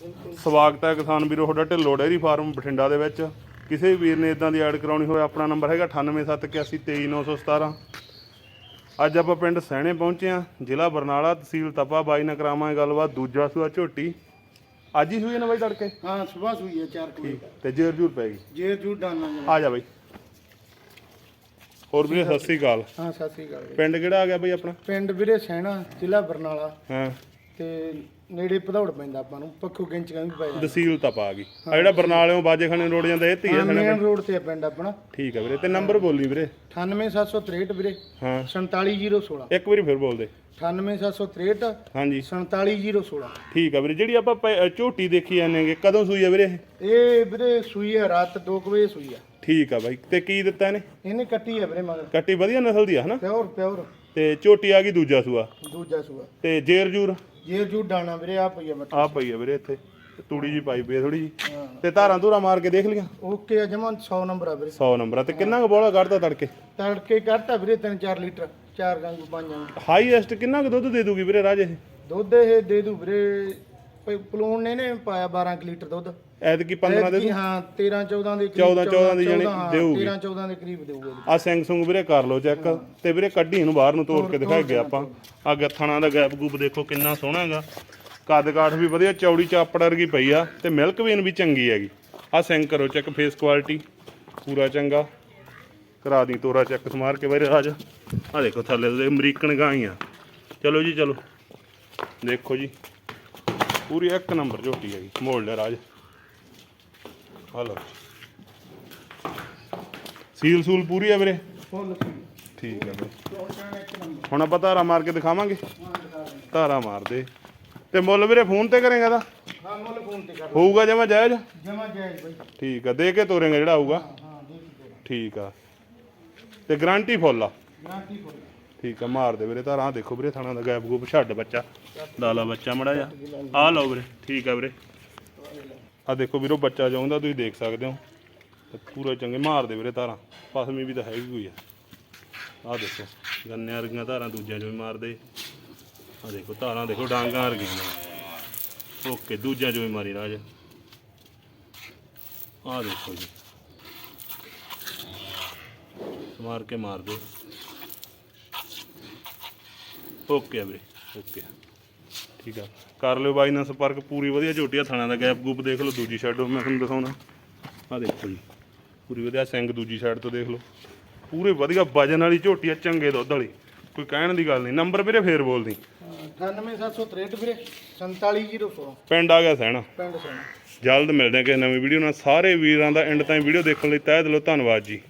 ਸਵਾਗਤ ਹੈ ਕਿਸਾਨ ਵੀਰੋ ਤੁਹਾਡਾ ਢਿੱਲੋਂ ਡੈਰੀ ਫਾਰਮ ਬਠਿੰਡਾ ਦੇ ਵਿੱਚ। ਕਿਸੇ ਵੀ ਵੀਰ ਨੇ ਇਦਾਂ ਦੀ ਐਡ ਕਰਾਉਣੀ ਹੋਵੇ ਆਪਣਾ ਨੰਬਰ ਹੈਗਾ 9871823917 ਅੱਜ ਆਪਾਂ ਪਿੰਡ ਸਹਿਣੇ ਪਹੁੰਚੇ ਆ ਜ਼ਿਲ੍ਹਾ ਬਰਨਾਲਾ ਤਹਿਸੀਲ ਤਪਾ ਬਾਈ ਨਾਲ ਕਰਾਵਾਂਗੇ ਗੱਲਬਾਤ ਦੂਜਾ ਸੂਆ ਝੋਟੀ। ਅੱਜ ਹੀ ਸੂਈ ਨਾ ਬਾਈ ਤੜਕੇ? ਹਾਂ ਸਵੇਰ ਸੂਈ ਹੈ 4 ਕਿਲੋ ਤੇ ਜੇਰ ਜੂਰ ਪੈ ਗਈ। ਜੇ ਜੂ ਡਾਨਾ ਜਣਾ। ਆ ਜਾ ਬਾਈ। ਹੋਰ ਵੀਰੇ ਸਤਿ ਸ੍ਰੀ ਅਕਾਲ। ਹਾਂ ਸਤਿ ਸ੍ਰੀ ਅਕਾਲ। ਪਿੰਡ ਕਿਹੜਾ ਆ ਗਿਆ ਬਾਈ ਆਪਣਾ? ਪਿੰਡ ਵੀਰੇ ਸੈਣਾ ਜ਼ਿਲ੍ਹਾ ਬਰਨਾਲਾ। ਹਾਂ। ਤੇ ਨੇੜੇ ਭਦੌੜ ਪੈਂਦਾ ਆਪਾਂ ਨੂੰ ਪੱਖੂ ਗਿੰਚਕਾਂ ਵੀ ਪੈ ਜਾਂਦਾ ਤਹਿਸੀਲ ਤਪਾ ਆ ਗਈ। ਆ ਜਿਹੜਾ ਬਰਨਾਲਿਓਂ ਬਾਜੇਖਾਨੇ ਰੋਡ ਜਾਂਦਾ ਇਹ ਧੀਆ ਸਣੇ ਮੇਨ ਰੋਡ ਤੇ ਪਿੰਡ ਆਪਣਾ। ਠੀਕ ਹੈ ਵੀਰੇ ਤੇ ਨੰਬਰ ਬੋਲੀ ਵੀਰੇ। 98763 ਵੀਰੇ। ਹਾਂ। 47016 ਇੱਕ ਵਾਰੀ ਫਿਰ ਬੋਲ ਦੇ 98763 ਹਾਂਜੀ। 47016 ਠੀਕ ਆ ਵੀਰੇ ਜਿਹੜੀ ਆਪਾਂ ਪੈ- ਝੋਟੀ ਦੇਖੀ ਜਾਂਦੇਗੇ ਕਦੋਂ ਸੂਈ ਆ ਵੀਰੇ ਇਹ? ਇਹ ਵੀਰੇ ਸੂਈ ਹੈ ਰਾਤ 2 ਵਜੇ ਸੂਈ ਹੈ ਠੀਕ ਆ ਬਾਈ ਤੇ ਕੀ ਦਿੱਤਾ ਇਹਨੇ? ਇਹਨੇ ਕੱਟੀ ਹੈ ਵੀਰੇ ਮਗਰ। ਕੱਟੀ ਵਧੀਆ ਨਸਲ ਦੀ ਆ ਹਨਾ? Pure pure. ਤੇ ਝੋਟੀ ਆ ਗਈ ਦੂਜਾ ਸੂਆ। ਦੂਜਾ ਸੂਆ। ਤੇ ਜੇਰ ਜੂਰ ਜੇ ਜੂ ਡਾਣਾ ਵੀਰੇ ਆ ਪਈ ਮੱਠੀ ਆ ਪਈ ਆ ਵੀਰੇ ਇੱਥੇ। ਤੇ ਤੂੜੀ ਜੀ ਪਾਈ ਪਈ ਆ ਥੋੜੀ ਜੀ ਤੇ ਧਾਰਾਂ ਧੂਰਾਂ ਮਾਰ ਕੇ ਦੇਖ ਲੀਆਂ ਓਕੇ ਜਮਨ 100 ਨੰਬਰ ਆ ਵੀਰੇ। 100 ਨੰਬਰ ਆ। ਤੇ ਕਿੰਨਾ ਕੁ ਬੋਲਾ ਕੱਢਦਾ ਤੜਕੇ? ਤੜਕੇ ਕਰਤਾ ਵੀਰੇ 3-4 ਲੀਟਰ ਚਾਰ ਗੰਗ ਪੰਜਾਂ ਹਾਈਐਸਟ ਕਿੰਨਾ ਕੁ ਦੁੱਧ ਦੇ ਦੂਗੀ ਵੀਰੇ ਰਾਜੇ ਇਹ? ਦੁੱਧ ਇਹ ਦੇ ਦੂ ਵੀਰੇ ਪ- ਪਲੂਣ ਨੇ ਨੇ ਪਾਇਆ 12 ਕੁ ਲੀਟਰ ਦੁੱਧ। ਐਤਕੀ 15 ਦੇ ਐਤਕੀ ਹਾਂ 13 14 ਦੇ 14 14 ਦੀ ਜਾਣੀ ਦੇਊਗੀ। 13 14 ਦੇ ਕਰੀਬ ਦੇਊਗਾ ਆ ਸੁੰਗ ਵੀਰੇ ਕਰ ਲਓ ਚੈੱਕ ਤੇ ਵੀਰੇ ਕੱਢੀ ਇਹਨੂੰ ਬਾਹਰ ਨੂੰ ਤੋੜ ਕੇ ਦਿਖਾ ਗਿਆ ਆਪਾਂ। ਆ ਗੱਥਣਾ ਦਾ ਗੈਪ ਗੂਪ ਦੇਖੋ ਕਿੰਨਾ ਸੋਹਣਾ ਹੈਗਾ। ਕੱਦ ਕਾਠ ਵੀ ਵਧੀਆ ਚੌੜੀ ਚਾਪੜ ਵਰਗੀ ਪਈ ਆ। ਤੇ ਮਿਲਕ ਵੇਨ ਵੀ ਚੰਗੀ ਹੈਗੀ। ਆ ਸਿੰਘ ਕਰੋ ਚੈੱਕ ਫੇਸ ਕੁਆਲਿਟੀ ਪੂਰਾ ਚੰਗਾ। ਕਰਾ ਦੀ ਤੋਰਾ ਚੈੱਕ ਸਮਾਰ ਕੇ ਵੀਰੇ ਰਾਜ। ਆ ਦੇਖੋ ਥੱਲੇ ਦੇ ਅਮਰੀਕਨ ਗਾਂ ਹੀ ਆ ਚਲੋ ਜੀ ਚਲੋ। ਦੇਖੋ ਜੀ। ਪੂਰੀ ਇੱਕ ਨੰਬਰ ਝੋਟੀ ਹੈਗੀ ਮੋਲ ਲੈ ਰਾਜ ਆ ਲਓ ਸੀਲ ਸੂਲ ਪੂਰੀ ਆ ਵੀਰੇ? ਫੁੱਲ ਠੀਕ ਹੈ ਵੀਰੇ। ਹੁਣ ਆਪਾਂ ਧਾਰਾ ਮਾਰ ਕੇ ਦਿਖਾਵਾਂਗੇ। ਧਾਰਾ ਮਾਰ ਦੇ ਤੇ ਮੁੱਲ ਵੀਰੇ ਫੋਨ ਤੇ ਕਰੇਗਾ ਦਾ ਹਾਂ ਮੁੱਲ ਫੋਨ ਤੇ ਕਰ ਹੋਊਗਾ ਜਮਾ ਜਾਇਜ਼? ਜਮਾ ਜਾਇਜ਼ ਬਾਈ। ਠੀਕ ਆ ਦੇ ਕੇ ਤੋਰੇਗਾ ਜਿਹੜਾ ਆਊਗਾ ਹਾਂ ਠੀਕ ਆ। ਤੇ ਗਾਰੰਟੀ ਫੁੱਲ ਆ। Guarantee full. ਠੀਕ ਆ, ਮਾਰ ਦੇ ਵੀਰੇ ਧਾਰਾਂ। ਆਹ ਦੇਖੋ ਵੀਰੇ, ਥਾਣਾ ਦਾ ਗੈਪ ਗੂਪ ਛੱਡ ਬੱਚਾ। ਲਾਲਾ ਬੱਚਾ ਮੜਾ ਜਾ ਆ ਲਓ ਵੀਰੇ, ਠੀਕ ਆ ਵੀਰੇ। ਆ ਦੇਖੋ ਵੀਰੋ, ਬੱਚਾ ਚਾਹੁੰਦਾ ਤੁਸੀਂ ਦੇਖ ਸਕਦੇ ਹੋ। ਤੇ ਪੂਰਾ ਚੰਗੇ, ਮਾਰ ਦੇ ਵੀਰੇ ਧਾਰਾਂ। ਪਸਮੀ ਵੀ ਤਾਂ ਹੈਗੀ ਕੋਈ ਆ। ਆ ਦੇਖੋ ਗੰਨੇ ਵਰਗੀਆਂ ਧਾਰਾਂ ਦੂਜਿਆਂ ਚੋਂ ਵੀ ਮਾਰਦੇ। ਆ ਦੇਖੋ, ਧਾਰਾਂ ਦੇਖੋ, ਡਾਂਗਾਂ ਵਰਗੀਆਂ ਓਕੇ, ਦੂਜਿਆਂ ਚੋਂ ਵੀ ਮਾਰੀ ਰਾਜ। ਆ ਦੇਖੋ ਜੀ। ਮਾਰ ਕੇ ਮਾਰ ਦਿਓ। ਓਕੇ ਆ ਵੀਰੇ ਓਕੇ ਠੀਕ ਆ। ਕਰ ਲਿਓ ਬਾਈ ਨਾਲ ਸੰਪਰਕ ਪੂਰੀ ਵਧੀਆ ਝੋਟੀ ਆ ਥਾਣਾ ਦਾ ਗੈਪ ਗੂਪ ਦੇਖ ਲਓ ਦੂਜੀ ਸਾਈਡ ਮੈਂ ਤੁਹਾਨੂੰ ਦਿਖਾਉਣਾ। ਆ ਦੇਖੋ ਜੀ ਪੂਰੀ ਵਧੀਆ ਸਿੰਘ ਦੂਜੀ ਸਾਈਡ ਤੋਂ ਦੇਖ ਲਓ। ਪੂਰੇ ਵਧੀਆ ਵਜਨ ਵਾਲੀ ਝੋਟੀ ਆ ਚੰਗੇ ਦੁੱਧ ਵਾਲੀ। ਕੋਈ ਕਹਿਣ ਦੀ ਗੱਲ ਨਹੀਂ। ਨੰਬਰ ਵੀਰੇ ਫੇਰ ਬੋਲਦੀ। 98763 ਵੀਰੇ 47016 ਪਿੰਡ ਆ ਗਿਆ ਸਹਿਣਾ। ਪਿੰਡ ਸੈਣਾ ਜਲਦ ਮਿਲਦੇ ਹਾਂ ਕਿਸੇ ਨਵੀਂ ਵੀਡੀਓ ਨਾਲ। ਸਾਰੇ ਵੀਰਾਂ ਦਾ ਐਂਡ ਤਾਈਂ ਵੀਡੀਓ ਦੇਖਣ ਲਈ ਤਹਿ ਦਿਲੋਂ ਧੰਨਵਾਦ ਜੀ।